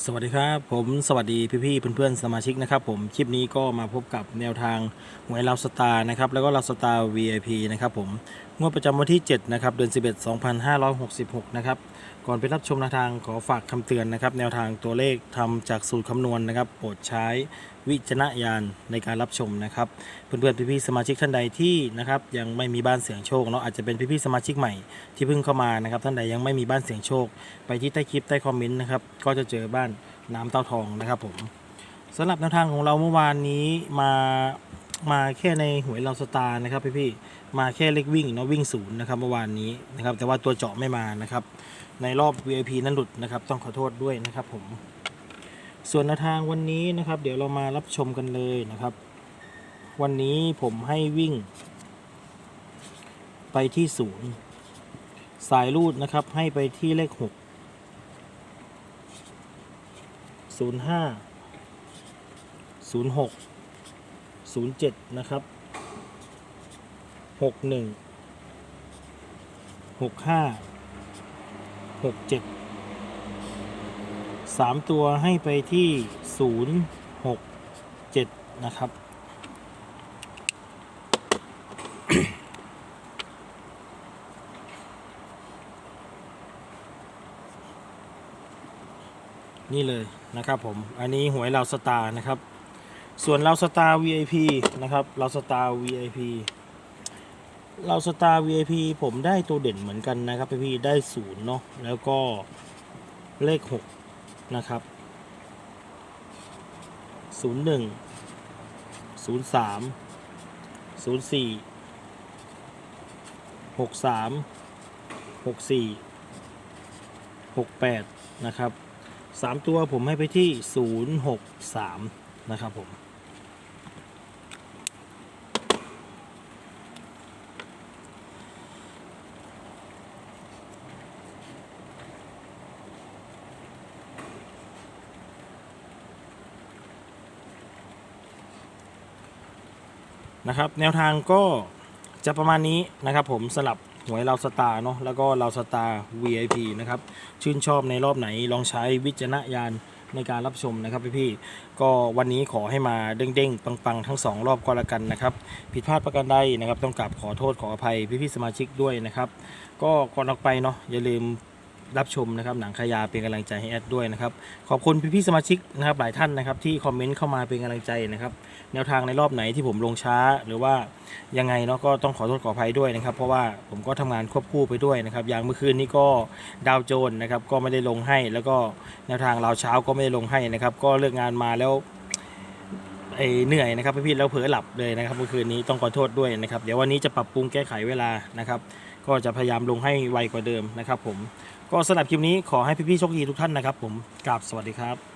สวัสดีครับผมสวัสดีพี่ๆเพื่อนๆสมาชิกนะครับผมคลิปนี้ก็มาพบกับแนวทางหวยลาวสตาร์นะครับแล้วก็ลาวสตาร์ VIP นะครับผม งวดประจำวันที่ 7 นะครับ เดือน 11 2566 นะครับ ก่อนไปรับชมแนวทางขอฝากคำเตือนนะครับ แนวทางตัวเลขทำจากสูตรคำนวณนะครับ โปรดใช้วิจารณญาณในการรับชมนะครับ เพื่อนๆพี่ๆสมาชิกท่านใดที่นะครับยังไม่มีบ้านเสียงโชคเนาะอาจจะเป็นพี่ๆสมาชิกใหม่ที่เพิ่งเข้ามานะครับ ท่านใดยังไม่มีบ้านเสียงโชค ไปที่ใต้คลิปใต้คอมเมนต์นะครับก็จะเจอบ้านน้ำเต้าทองนะครับผมสำหรับแนวทางของเราเมื่อวานนี้มา มาแค่ในหวยเราสตาร์นะครับพี่ๆมาแค่เล็กวิ่งเนาะวิ่งศูนย์นะครับเมื่อวานนี้นะครับ แต่ว่าตัวเจาะไม่มานะครับ ในรอบ VIP นั้นหลุดนะครับ ต้องขอโทษด้วยนะครับผม ส่วนแนวทางวันนี้นะครับ เดี๋ยวเรามารับชมกันเลยนะครับ วันนี้ผมให้วิ่ง ไปที่ศูนย์สายรูดนะครับให้ไปที่เลขหกศูนย์ห้าศูนย์หก ศูนย์เจ็ดนะครับหกหนึ่งหกห้าหกเจ็ดสามตัวให้ไปที่ศูนย์หกเจ็ดนะครับนี่เลยนะครับผม อันนี้หวยเราสตาร์นะครับ ส่วนเราสตาร์ VIP นะครับเราสตาร์ VIP เราสตาร์ VIP ผมได้ตัวเด่นเหมือนกันนะครับพี่ๆได้ศูนย์เนาะแล้วก็เลขหกนะครับศูนย์หนึ่งศูนย์สามศูนย์สี่หกสามหกสี่หกแปดนะครับสามตัวผมให้ไปที่ศู นะครับผม นะครับ แนวทางก็จะประมาณนี้นะครับผมสลับหวยเราสตาร์เนาะแล้วก็เราสตาร์ VIP นะครับ ชื่นชอบในรอบไหนลองใช้วิจารณญาณ ในการรับชมนะครับพี่ๆก็วันนี้ขอให้มาเด้งๆ ปังๆ ทั้ง 2 รอบก็แล้วกันนะครับผิดพลาดประการใดนะครับ ต้องกราบขอโทษขออภัยพี่ๆสมาชิกด้วยนะครับ ก็ก่อนออกไปเนาะอย่าลืม รับชมนะครับหนังขยาเป็นกำลังใจให้แอดด้วยนะครับขอบคุณพี่ๆสมาชิกนะครับหลายท่านนะครับที่คอมเมนต์เข้ามาเป็นกำลังใจนะครับแนวทางในรอบไหนที่ผมลงช้าหรือว่ายังไงเนาะก็ต้องขอโทษขออภัยด้วยนะครับ เพราะว่าผมก็ทำงานควบคู่ไปด้วยนะครับอย่างเมื่อคืนนี้ก็ดาวโจนนะครับก็ไม่ได้ลงให้ แล้วก็แนวทางเราวเช้าก็ไม่ได้ลงให้นะครับก็เลิกงานมาแล้วเอ่อเหนื่อยนะครับพี่ๆแล้วเผลอหลับเลยนะครับเมื่อคืนนี้ต้องขอโทษด้วยนะครับ เดี๋ยววันนี้จะปรับปรุงแก้ไขเวลานะครับ ก็จะพยายามลงให้ไวกว่าเดิมนะครับผมก็สำหรับคลิปนี้ขอให้พี่ๆโชคดีทุกท่านนะครับผมกราบสวัสดีครับ